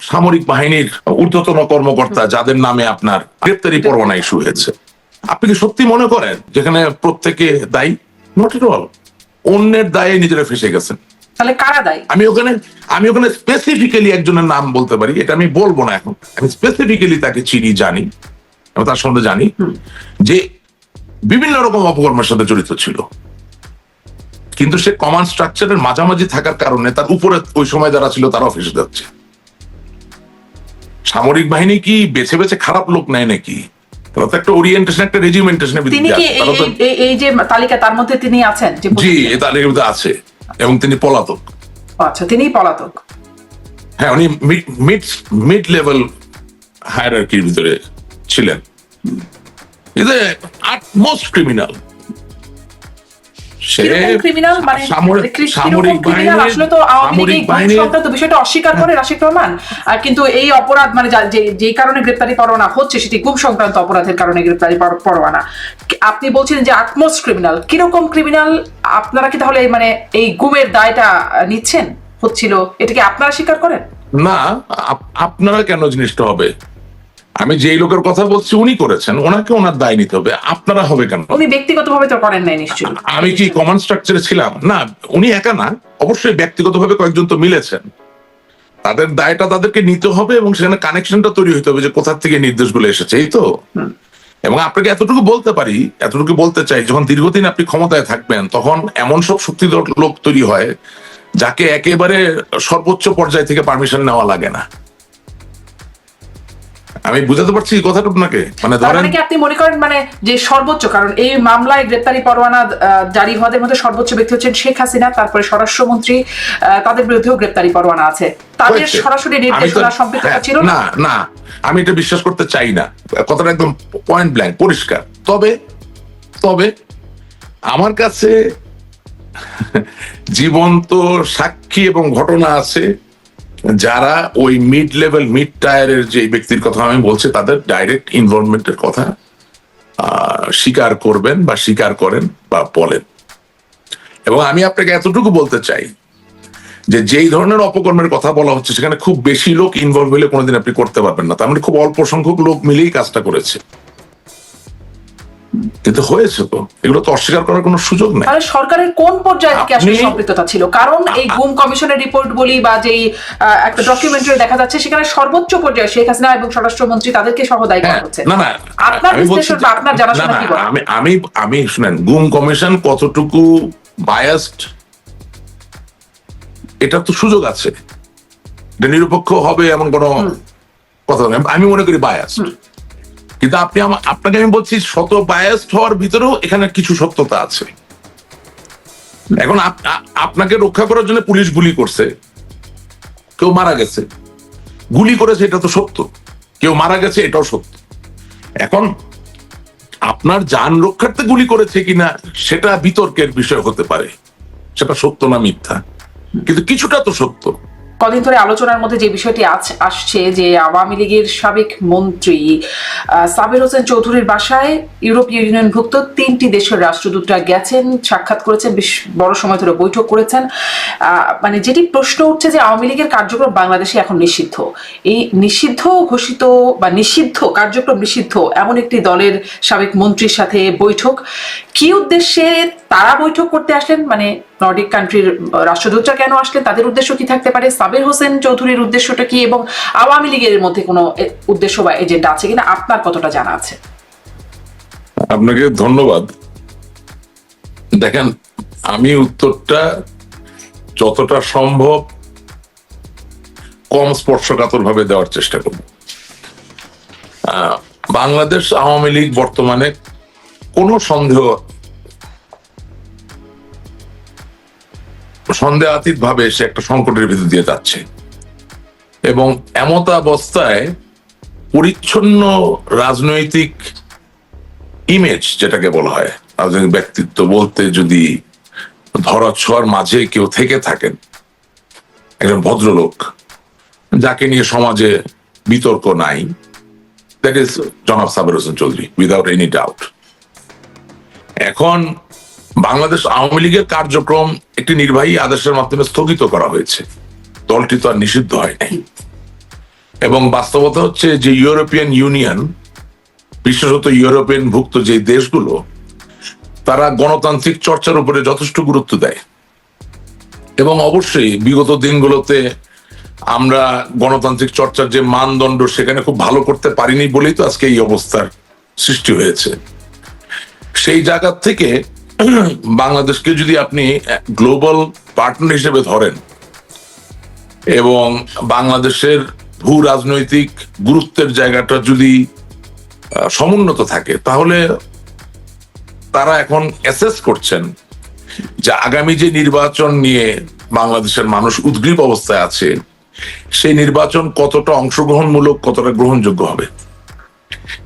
সামরিক বাহিনীর ঊর্ধ্বতন কর্মকর্তা যাদের নামে আপনার গ্রেপ্তারি পরোয়ানা ইস্যু হয়েছে। আপনি কি সত্যি মনে করেন যেখানে প্রত্যেকে দায়ী? নট এট অল অন্যের দায়ে নিজেরা ফেসে গেছেন। তাহলে কারা দায়ী? আমি ওখানে আমি ওখানে স্পেসিফিক্যালি একজনের নাম বলতে পারি এটা আমি বলব না এখন। আমি স্পেসিফিক্যালি তাকে চিনি জানি তার সঙ্গে জানি যে বিভিন্ন রকম অপকর্মের সাথে জড়িত ছিল। কিন্তু সে কমান্ড স্ট্রাকচারের মাঝামাঝি থাকার কারণে তার উপরে ওই সময় যারা ছিল তারা অফিসে যাচ্ছে। সামরিক বাহিনী কি বেছে বেছে খারাপ লোক নেয় নাকি? তারা তো একটা ওরিয়েন্টেশন একটা রেজিমেন্টেশনের তিনি কি এই- এই- এই- এই যে তালিকা তার মধ্যে তিনি আছেন জি এ তালিকার মধ্যে আছে। এবং তিনি পলাতক। আচ্ছা তিনিই পলাতক। হ্যাঁ উনি মিড মিড লেভেল হায়ারার্কির ভিতরে ছিলেন। ইজ আটমোস্ট ক্রিমিনাল সে ক্রিমিনাল মানে সামরিক আসলে তো আওয়ামী লীগ বাহিনীর সংক্রান্ত বিষয়টা অস্বীকার করে রাশিদ রহমান। আর কিন্তু এই অপরাধ মানে যে কারণে গ্রেপ্তারি পরোয়ানা হচ্ছে সেটি গুম সংক্রান্ত অপরাধের কারণে গ্রেপ্তারি পরোয়ানা। আপনি বলছেন যে আটমোস্ট ক্রিমিনাল কীরকম ক্রিমিনাল আপনারা কি তাহলে মানে এই গুমের দায়টা নিচ্ছেন? হচ্ছিল এটাকে আপনারা স্বীকার করেন? না আপ- আপনারা কেন জিনিসটা হবে? আমি যেই লোকের কথা বলছি উনি করেছেন ওনাকে ওনার দায় নিতে হবে। আপনারা হবে কেন? উনি ব্যক্তিগতভাবে তো করেন নাই নিশ্চয়ই। আমি কি কমান্ড স্ট্রাকচারে ছিলাম? না উনি একা না অবশ্যই ব্যক্তিগতভাবে কয়েকজন তো মিলেছেন। তাদের দায়টা তাদেরকে নিতে হবে এবং সেখানে কানেকশনটা তৈরি হতে হবে যে কোথা থেকে নির্দেশগুলো এসেছে এই তো? এবং আপনাকে এতটুকু বলতে পারি এতটুকু বলতে চাই যখন দীর্ঘদিন আপনি ক্ষমতায় থাকবেন তখন এমন সব শক্তিধর লোক তৈরি হয় যাকে একেবারে সর্বোচ্চ পর্যায় থেকে পারমিশন নেওয়া লাগে না। আমি বুঝাতে পারছি কথাটা আপনাকে। মানে ধরেন মানে কি আপনি মনে করেন মানে যে সর্বোচ্চ কারণ এই মামলায় গ্রেপ্তারি পরোয়ানা জারি হওয়াদের মধ্যে সর্বোচ্চ ব্যক্তি হচ্ছেন শেখ হাসিনা তারপরে স্বরাষ্ট্রমন্ত্রী তাদের বিরুদ্ধেও গ্রেপ্তারি পরোয়ানা আছে। তাদের সরাসরি নির্দেশনা সম্পৃক্ততা হ্যাঁ, ছিল না? না আমি এটা বিশ্বাস করতে চাই না। কথাটা একদম পয়েন্ট ব্ল্যাঙ্ক পরিষ্কার। তবে তবে আমার কাছে জীবন্ত সাক্ষী এবং ঘটনা আছে। যারা ওই মিড লেভেল মিড টায়ারের যে ব্যক্তির কথা আমি বলছি, তাদের ডাইরেক্ট ইনভলভমেন্টের কথা স্বীকার করবেন বা স্বীকার করেন বা বলেন। এবং আমি আপনাকে এতটুকু বলতে চাই যে যেই ধরনের অপকর্মের কথা বলা হচ্ছে, সেখানে খুব বেশি লোক ইনভলভ হলে কোনোদিন আপনি করতে পারবেন না। তার মানে খুব অল্প সংখ্যক লোক মিলেই কাজটা করেছে। কিন্তু হয়েছে তো। এগুলো তো অস্বীকার করার কোনো সুযোগ নেই। তাহলে সরকারের কোন পর্যায়ে থেকে আসলে সম্পৃক্ততা ছিল? কারণ এই গুম কমিশনের রিপোর্ট বলি বা যেই একটা ডকুমেন্টারি দেখা যাচ্ছে সেখানে সর্বোচ্চ পর্যায়ে শেখ হাসিনা এবং স্বরাষ্ট্রমন্ত্রী তাদেরকে করা হ্যাঁ, হচ্ছে। না না আপনার বিশ্লেষণ বা আপনার জানাশোনা কি? আমি আমি আমি শুনেন গুম কমিশন কতটুকু বায়াসড এটা তো সুযোগ আছে। নিরপেক্ষ হবে এমন কোনো কথা আমি মনে করি বায়াসড কিন্তু আপনি আপনাকে আমি বলছি, শত বায়াসড হওয়ার ভিতরেও এখানে কিছু সত্যতা আছে। এখন আপনাকে রক্ষা করার জন্য পুলিশ গুলি করছে। কেউ মারা গেছে। গুলি করেছে, এটা তো সত্য। কেউ মারা গেছে, এটাও সত্য। এখন আপনার যান রক্ষার্থে গুলি করেছে কিনা, সেটা বিতর্কের বিষয় হতে পারে। সেটা সত্য না মিথ্যা? কিন্তু কিছুটা তো সত্য। কদিন ধরে আলোচনার মধ্যে যে বিষয়টি আসছে যে আওয়ামী লীগের সাবেক মন্ত্রী সাবের হোসেন চৌধুরীর বাসায় ইউরোপীয় ইউনিয়নভুক্ত তিনটি দেশের রাষ্ট্রদূতরা গেছেন, সাক্ষাৎ করেছেন, বেশ বড় সময় ধরে বৈঠক করেছেন। মানে যেটি প্রশ্ন উঠছে যে আওয়ামী লীগের কার্যক্রম বাংলাদেশে এখন নিষিদ্ধ। এই নিষিদ্ধ ঘোষিত বা নিষিদ্ধ কার্যক্রম নিষিদ্ধ এমন একটি দলের সাবেক মন্ত্রীর সাথে বৈঠক। কি উদ্দেশ্যে তারা বৈঠক করতে আসলেন? মানে নর্ডিক কান্ট্রির রাষ্ট্রদূতরা কেন আসলেন? তাদের উদ্দেশ্য কি থাকতে পারে? সাবের হোসেন চৌধুরীর উদ্দেশ্যটা কি? এবং আওয়ামী লীগের মধ্যে কোনো উদ্দেশ্য বা এজেন্ডা আছে কিনা? আপনার কতটা জানা আছে? আপনাকে ধন্যবাদ। দেখেন, আমি উত্তরটা যতটা সম্ভব কম স্পর্শকাতর ভাবে দেওয়ার চেষ্টা করব। বাংলাদেশ আওয়ামী লীগ বর্তমানে কোনো সন্দেহ সন্দেহাতীত ভাবে সে একটা সংকটের ভিতর দিয়ে যাচ্ছে। এবং এমত অবস্থায় পরিচ্ছন্ন রাজনৈতিক ইমেজ যেটাকে বলা হয়, রাজনৈতিক ব্যক্তিত্ব বলতে যদি ধরা ছোঁয়ার মাঝে কেউ থেকে থাকেন, একজন ভদ্রলোক, যাকে নিয়ে সমাজে বিতর্ক নাই দ্যাট ইজ জনাব Saber Hossain Chowdhury without any doubt এখন বাংলাদেশ আওয়ামী লীগের কার্যক্রম একটি নির্বাহী আদেশের মাধ্যমে স্থগিত করা হয়েছে। দলটি তো আর নিষিদ্ধ হয় নাই। এবং বাস্তবতা হচ্ছে যে ইউরোপিয়ান ইউনিয়ন, বিশেষত ইউরোপিয়ান ভুক্ত যে দেশগুলো, তারা গণতান্ত্রিক চর্চার উপরে যথেষ্ট গুরুত্ব দেয়। এবং অবশ্যই বিগত দিনগুলোতে আমরা গণতান্ত্রিক চর্চার যে মানদণ্ড সেখানে খুব ভালো করতে পারিনি বলেই তো আজকে এই অবস্থার সৃষ্টি হয়েছে। সেই জায়গা থেকে বাংলাদেশকে যদি আপনি গ্লোবাল পার্টনার হিসেবে ধরেন এবং বাংলাদেশের ভূ রাজনৈতিক গুরুত্বের জায়গাটা যদি সমুন্নত থাকে, তাহলে তারা এখন অ্যাসেস করছেন যে আগামী যে নির্বাচন নিয়ে বাংলাদেশের মানুষ উদ্গ্রীব অবস্থায় আছে, সেই নির্বাচন কতটা অংশগ্রহণমূলক, কতটা গ্রহণযোগ্য হবে?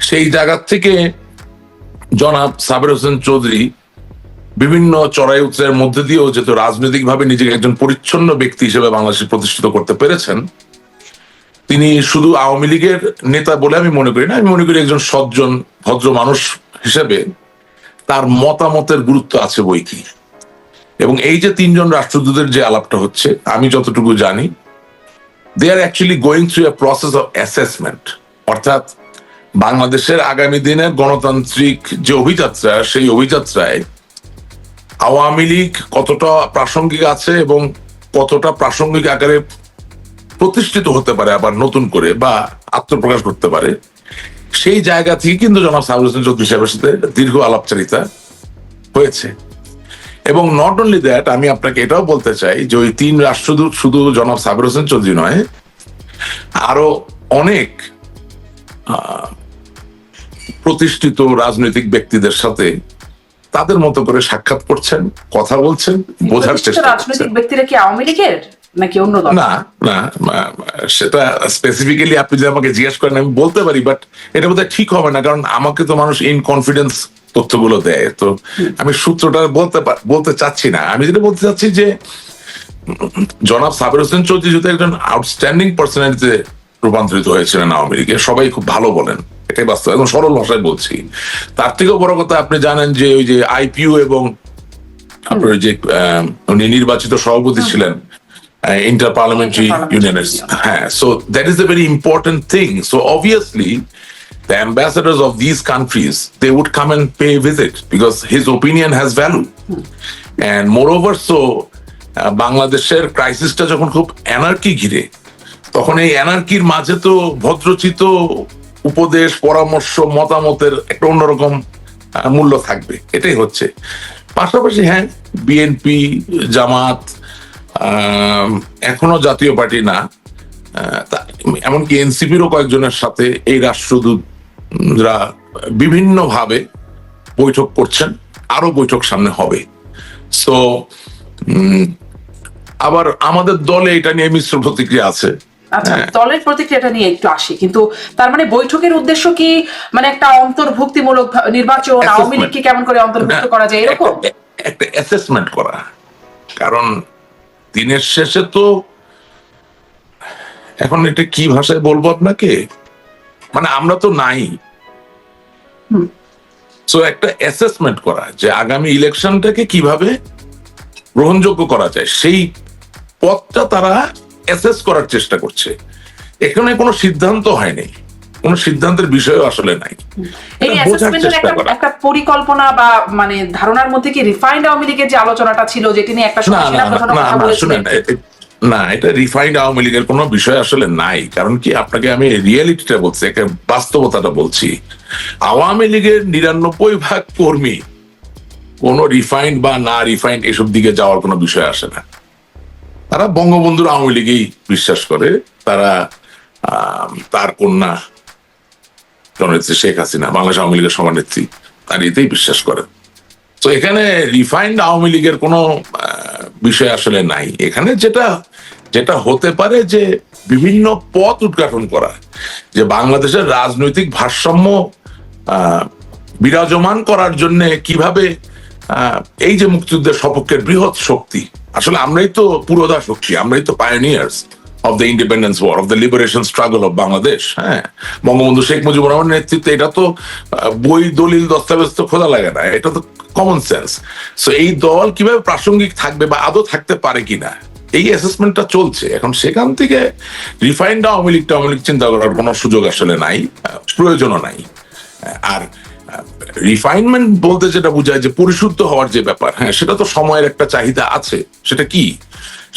সেই জায়গা থেকে জনাব সাবের হোসেন চৌধুরী বিভিন্ন চড়াই উৎসের মধ্যে দিয়েও যেহেতু রাজনৈতিকভাবে নিজেকে একজন পরিচ্ছন্ন ব্যক্তি হিসেবে বাংলাদেশে প্রতিষ্ঠিত করতে পেরেছেন, তিনি শুধু আওয়ামী লীগের নেতা বলে আমি মনে করি না, আমি মনে করি একজন সজ্জন, ভদ্র মানুষ হিসেবে তার মতামতের গুরুত্ব আছে বই কি এবং এই যে তিনজন রাষ্ট্রদূতের যে আলাপটা হচ্ছে, আমি যতটুকু জানি they are actually going through a process of assessment অর্থাৎ বাংলাদেশের আগামী দিনের গণতান্ত্রিক যে অভিযাত্রা, সেই অভিযাত্রায় আওয়ামী লীগ কতটা প্রাসঙ্গিক আছে এবং কতটা প্রাসঙ্গিক আকারে প্রতিষ্ঠিত হতে পারে আবার নতুন করে বা আত্মপ্রকাশ করতে পারে, সেই জায়গা থেকে কিন্তু জনাব সাহুল হোসেন চৌধুরী সাহেবের সাথে দীর্ঘ আলাপচারিতা হয়েছে। এবং নট অনলি দ্যাট আমি আপনাকে এটাও বলতে চাই যে ওই তিন রাষ্ট্রদূত শুধু জনাব সাবির হোসেন চৌধুরী নয়, আরও অনেক প্রতিষ্ঠিত রাজনৈতিক ব্যক্তিদের সাথে তাদের মতো করে সাক্ষাৎ করছেন কথা বলছেন বোঝার চেষ্টা রাজনৈতিক ব্যক্তিরা কি আওয়ামী লীগের নাকি অন্য দল? না না সেটা স্পেসিফিক্যালি আপনি যদি আমাকে জিজ্ঞেস করেন আমি বলতে পারি বাট এটা বোধহয় ঠিক হবে না কারণ আমাকে তো মানুষ ইন কনফিডেন্স তথ্যগুলো দেয়। তো আমি সূত্রটা বলতে বলতে চাচ্ছি না। আমি যেটা বলতে চাচ্ছি যে জনাব সাবির হোসেন চৌধুরী যদি একজন আউটস্ট্যান্ডিং পার্সোনালিটিতে রূপান্তরিত হয়েছিলেন আওয়ামী লীগে সবাই খুব ভালো বলেন। এটাই বাস্তব একদম সরল ভাষায় বলছি। তার থেকেও বড় কথা আপনি জানেন যে ওই যে আইপিইউ এবং আপনার যে উনি নির্বাচিত সভাপতি ছিলেন ইন্টার পার্লামেন্টারি ইউনিয়নের হ্যাঁ so that is a very important thing so obviously the ambassadors of these countries they would come and pay a visit because his opinion has value and moreover so ah, বাংলাদেশের ক্রাইসিসটা যখন খুব anarchy ঘিরে তখন এই অ্যানার্কির মাঝে তো ভদ্রচিত উপদেশ, পরামর্শ, মতামতের একটা অন্যরকম মূল্য থাকবে। এটাই হচ্ছে। পাশাপাশি হ্যাঁ বিএনপি জামাত এখনও জাতীয় পার্টি না এমনকি এনসিপিরও কয়েকজনের সাথে এই রাষ্ট্রদূতরা বিভিন্ন ভাবে বৈঠক করছেন আরও বৈঠক সামনে হবে। সো আবার আমাদের দলে এটা নিয়ে মিশ্র প্রতিক্রিয়া আছে। আচ্ছা হ্যাঁ। দলের প্রতিক্রিয়াটা নিয়ে একটু আসি কিন্তু তার মানে বৈঠকের উদ্দেশ্য কি মানে একটা অন্তর্ভুক্তিমূলক নির্বাচন. আওয়ামী লীগকে কেমন করে অন্তর্ভুক্ত করা যায় এরকম একটা- অ্যাসেসমেন্ট করা কারণ দিনের শেষে তো এখন এটা কি ভাষায় বলব আপনাকে মানে আমরা তো নাই। সো একটা অ্যাসেসমেন্ট করা যে আগামী ইলেকশনটাকে কীভাবে গ্রহণযোগ্য করা যায় সেই পথটা তারা অ্যাসেস করার চেষ্টা করছে। এখানে কোনো সিদ্ধান্ত হয়নি। কোনো সিদ্ধান্তের বিষয়ও আসলে নাই। এই অ্যাসেসমেন্টের একটা একটা পরিকল্পনা বা মানে ধারণার মধ্যে কি রিফাইন্ড আওয়ামী লীগের যে আলোচনাটা ছিল যেটি নিয়ে একটা না এটা রিফাইন্ড আওয়ামী লীগের কোনো বিষয় আসলে নাই। কারণ কি আপনাকে আমি রিয়েলিটিটা বলছি একটা বাস্তবতাটা বলছি। আওয়ামী লীগের নিরানব্বই ভাগ কর্মী কোন রিফাইন্ড বা না রিফাইন্ড এসব দিকে যাওয়ার কোনো বিষয় আসে না। তারা বঙ্গবন্ধুর আওয়ামী লীগেই বিশ্বাস করে। তারা তার কন্যা জননেত্রী শেখ হাসিনা, বাংলাদেশ আওয়ামী লীগের সভানেত্রী, তার এতেই বিশ্বাস করেন তো এখানে রিফাইন্ড আওয়ামী লীগের কোনো বিষয় আসলে নাই। এখানে যেটা যেটা হতে পারে যে বিভিন্ন পথ উদ্ঘাটন করা, যে বাংলাদেশের রাজনৈতিক ভারসাম্য বিরাজমান করার জন্য কীভাবে এই যে মুক্তিযুদ্ধের সপক্ষের বৃহৎ শক্তি, আসলে আমরাই তো পুরোধা শক্তি আমরাই তো pioneers of the independence war of the liberation struggle of Bangladesh হ্যাঁ? বঙ্গবন্ধু শেখ মুজিবুর রহমানের নেতৃত্বে এটা তো বই, দলিল, দস্তাবেজ তো খোঁজা লাগে না, এটা তো কমন সেন্স সো এই দল কীভাবে প্রাসঙ্গিক থাকবে বা আদৌ থাকতে পারে কিনা, এই অ্যাসেসমেন্টটা চলছে। এখন সেখান থেকে রিফাইন্ড আওয়ামী লীগটা আওয়ামী লীগ চিন্তা করার কোনো সুযোগ আসলে নাই প্রয়োজনও নাই। আর রিফাইনমেন্ট বলতে যেটা বোঝায় যে পরিশুদ্ধ হওয়ার যে ব্যাপার হ্যাঁ সেটা তো সময়ের একটা চাহিদা আছে। সেটা কি?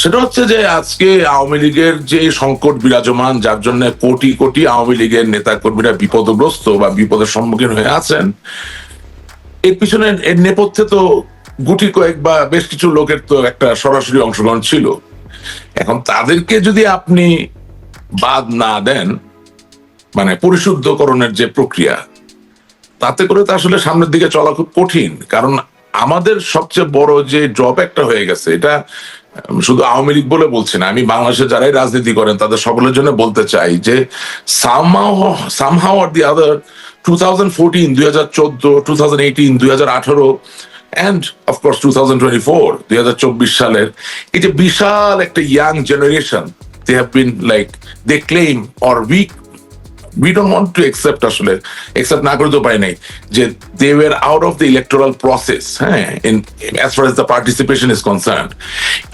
সেটা হচ্ছে যে আজকে আওয়ামী লীগের যে সংকট বিরাজমান, যার জন্য কোটি কোটি আওয়ামী লীগের নেতা কর্মীরা বিপদগ্রস্ত বা বিপদের সম্মুখীন হয়ে আছেন, এর পিছনে এর নেপথ্যে তো গুটি কয়েক বা বেশ কিছু লোকের তো একটা সরাসরি অংশগ্রহণ ছিল। এখন তাদেরকে যদি আপনি বাদ না দেন মানে পরিশুদ্ধকরণের যে প্রক্রিয়া তাতে করে তো আসলে সামনের দিকে চলা খুব কঠিন। কারণ আমাদের সবচেয়ে বড় যে ড্রপ একটা হয়ে গেছে, এটা শুধু আওয়ামী লীগ বলে বলছি না, আমি বাংলাদেশে যারাই রাজনীতি করেন, তাদের সকলের জন্য বলতে চাই যে somehow somehow are the other two thousand fourteen দুই হাজার চোদ্দ টু থাউজেন্ড এইটিন দুই হাজার আঠারো and of course two thousand twenty four দুই হাজার চব্বিশ সালের এই যে বিশাল একটা young generation they have been like they claim or weak we don't want to accept আসলে, accept না করে তো পাই নাই যে they were out of the electoral process হ্যাঁ as far as the participation is concerned.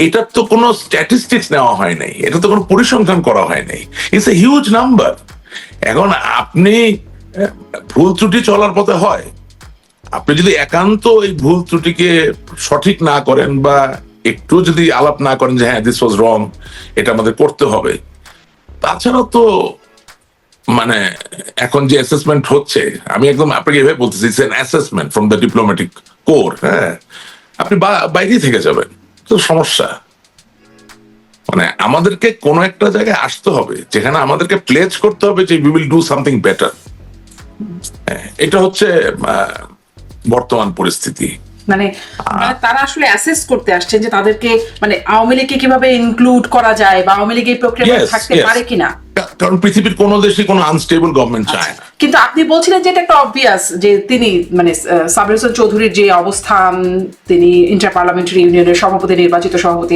এটার তো কোনো স্ট্যাটিস্টিক্স নেওয়া হয় নাই, এটা তো কোনো পরিসংখ্যান করা হয় নাই। ইটস এ হিউজ নাম্বার এখন আপনি ভুল ত্রুটি চলার পথে হয়। আপনি যদি একান্ত এই ভুল ত্রুটিকে সঠিক না করেন বা একটু যদি আলাপ না করেন যে হ্যাঁ দিস ওয়াজ রং এটা আমাদের করতে হবে। তাছাড়া তো মানে এখন যে অ্যাসেসমেন্ট হচ্ছে, আমি একদম আপনাকে এভাবে বলতেছি it's assessment from the diplomatic corps হ্যাঁ? আপনি বা- বাইরেই থেকে যাবেন, তো সমস্যা। মানে আমাদেরকে কোনো একটা জায়গায় আসতে হবে, যেখানে আমাদেরকে প্লেজ করতে হবে যে we will do something better এটা হচ্ছে বর্তমান পরিস্থিতি। মানে মানে তারা আসলে অ্যাসেস করতে আসছে যে তাদেরকে মানে আওয়ামী লীগকে কীভাবে ইনক্লুড করা যায় বা আওয়ামী লীগ এই প্রক্রিয়া থাকতে পারে কিনা। কারণ পৃথিবীর কোনো দেশে কোনো আনস্টেবল গভর্নমেন্ট চায় না। কিন্তু আপনি বলছিলেন যে এটা একটা অবভিয়াস যে তিনি মানে সাবির হোসেন চৌধুরীর যে অবস্থান তিনি ইন্টার পার্লামেন্টারি ইউনিয়নের সভাপতি নির্বাচিত সভাপতি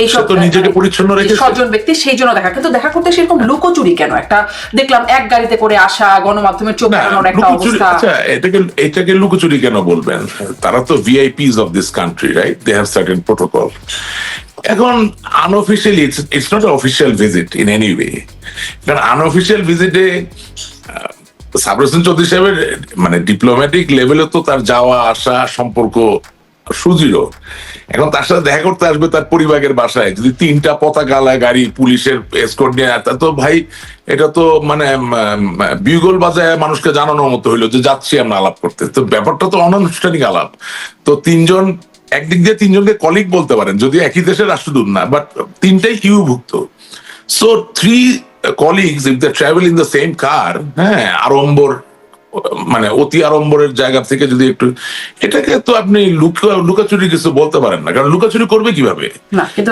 এই তো নিজেকে পরিচ্ছন্ন রেখেছে। সজ্জন ব্যক্তি সেই জন্য দেখা কিন্তু দেখা করতে সেরকম লুকোচুরি কেন? একটা দেখলাম এক গাড়িতে করে আসা গণমাধ্যমের চোখ এড়ানোর একটা অবস্থা। আচ্ছা এটাকে এটাকে লুকোচুরি কেন বলবেন? তারা তো VIPs of this country right they have certain protocol এখন unofficially it's not official visit in any way কারণ আনঅফিসিয়াল ভিজিটে সাবর হোসেন চৌধুরী সাহেবের মানে ডিপ্লোম্যাটিক লেভেলে তো তার যাওয়া, আসা, সম্পর্ক সুদৃঢ়। এখন তার সাথে দেখা করতে আসবে তার পরিবারের বাসায়। যদি তিনটা পতাকালা গাড়ি, পুলিশের এসকোর্ট নিয়ে তা তো ভাই, এটা তো মানে বিগল বাজায় মানুষকে জানানোর মতো হইল যে যাচ্ছি আমরা আলাপ করতে। তো ব্যাপারটা তো অনানুষ্ঠানিক আলাপ। তো তিনজন, একদিক দিয়ে তিনজনকে কলিগ বলতে পারেন যদি একই দেশের রাষ্ট্রদূত না বাট তিনটাই কিউভুক্ত। So three colleagues if they travel in the same car হ্যাঁ আড়ম্বর মানে অতি আড়ম্বরের জায়গা থেকে যদি একটু এটাকে তো আপনি লুকা লুকাচুরি কিছু বলতে পারেন না কারণ লুকাচুরি করবে কীভাবে? না কিন্তু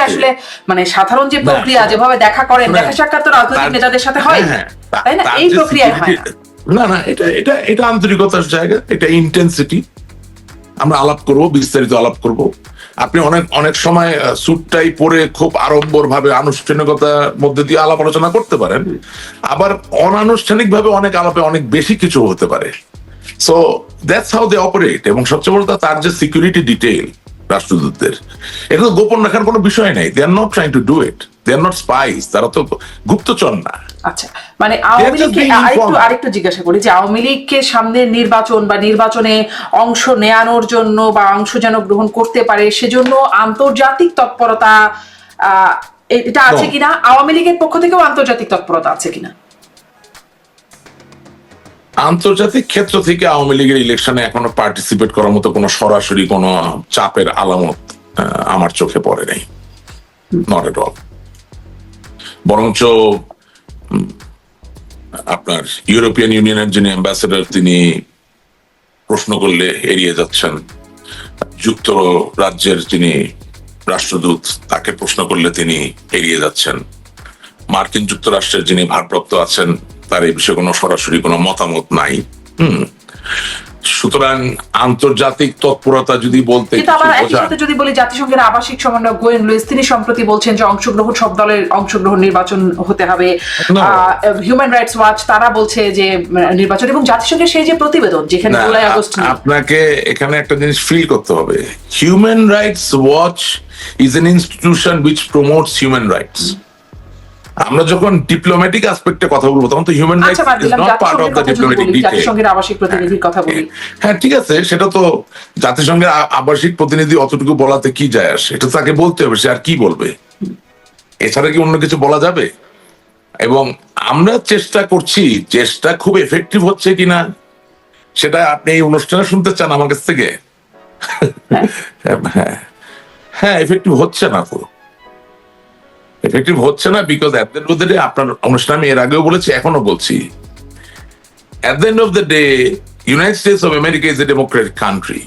আসলে মানে সাধারণ যে প্রক্রিয়া যেভাবে দেখা করেন দেখা সাক্ষাৎ তো রাজনৈতিক নেতাদের সাথে হয়। হ্যাঁ, হ্যাঁ, তাই না? এই প্রক্রিয়ায় হয়। না না এটা এটা এটা আন্তরিকতার জায়গা এটা ইন্টেন্সিটি আমরা আলাপ করব বিস্তারিত আলাপ করব। আপনি অনেক অনেক সময় স্যুটটাই পরে খুব আড়ম্বর ভাবে আনুষ্ঠানিকতার মধ্যে দিয়ে আলাপ আলোচনা করতে পারেন। আবার অনানুষ্ঠানিক ভাবে অনেক আলাপে অনেক বেশি কিছু হতে পারে। So that's how they operate এবং সবচেয়ে বড় তার যে সিকিউরিটি ডিটেইল রাষ্ট্রদূতদের। এটা তো গোপন রাখার কোনো বিষয় নেই। They are not trying to do it they are not spies তারা তো গুপ্তচর না। আচ্ছা মানে আওয়ামী লীগকে আরেকটু আরেকটু জিজ্ঞাসা করি যে আওয়ামী লীগকে সামনে নির্বাচন বা নির্বাচনে অংশ নেয়ানোর জন্য বা অংশ যেন গ্রহণ করতে পারে সেজন্য আন্তর্জাতিক তৎপরতা আহ, এটা আছে কিনা? আওয়ামী লীগের পক্ষ থেকেও আন্তর্জাতিক তৎপরতা আছে কিনা? আন্তর্জাতিক ক্ষেত্র থেকে আওয়ামী লীগের ইলেকশনে এখনও পার্টিসিপেট করার মতো কোনো সরাসরি কোনো চাপের আলামত আমার চোখে পড়ে নাই। নট এট অল বরঞ্চ আপনার ইউরোপিয়ান ইউনিয়নের যিনি অ্যাম্বাসেডর তিনি প্রশ্ন করলে এড়িয়ে যাচ্ছেন। যুক্তরাজ্যের যিনি রাষ্ট্রদূত, তাকে প্রশ্ন করলে তিনি এড়িয়ে যাচ্ছেন। মার্কিন যুক্তরাষ্ট্রের যিনি ভারপ্রাপ্ত আছেন তার এই বিষয়ে কোনো সরাসরি কোনো মতামত নাই। হুম। সুতরাং আন্তর্জাতিক তৎপরতা যদি বলতে যদি বলি জাতিসংঘের আবাসিক সমন্বয়ক গোয়েন লুইস তিনি সম্প্রতি বলছেন যে অংশগ্রহণ সব দলের অংশগ্রহণ নির্বাচন হতে হবে. হিউম্যান রাইটস ওয়াচ তারা বলছে যে নির্বাচন এবং জাতিসংঘের সেই যে প্রতিবেদন যেখানে জুলাই আগস্ট আপনাকে এখানে একটা জিনিস ফিল করতে হবে। Human rights watch is an institution which promotes human rights আমরা যখন ডিপ্লোম্যাটিক আসপেক্টে কথা বলব তখন তো human rights is not part of the diplomatic জাতিসংঘের আবাসিক প্রতিনিধির কথা বলি। হ্যাঁ ঠিক আছে সেটা তো জাতিসংঘের আবাসিক প্রতিনিধি অতটুকু বলাতে কি যায় আসে এটা তাকে বলতে হবে সে আর কি বলবে? এছাড়া কি অন্য কিছু বলা যাবে? এবং আমরা চেষ্টা করছি চেষ্টা খুব এফেক্টিভ হচ্ছে কিনা সেটা আপনি এই অনুষ্ঠানে শুনতে চান আমার কাছ থেকে। হ্যাঁ। হ্যাঁ এফেক্টিভ হচ্ছে না তো। এফেক্টিভ হচ্ছে না because at the end of the day আপনার অনুষ্ঠানে এর আগেও বলেছি এখনও বলছি at the end of the day, United States of America is a democratic country.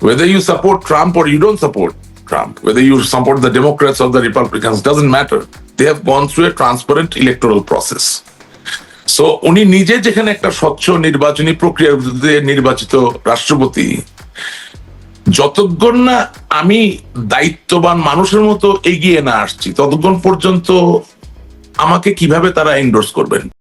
Whether you support Trump or you don't support Trump, whether you support the Democrats or the Republicans, doesn't matter. They have gone through a transparent electoral process. So উনি নিজে যেখানে একটা স্বচ্ছ নির্বাচনী প্রক্রিয়ার নির্বাচিত রাষ্ট্রপতি যতক্ষণ না আমি দায়িত্ববান মানুষের মতো এগিয়ে না আসছি, ততক্ষণ পর্যন্ত আমাকে কীভাবে তারা এন্ডোর্স করবেন?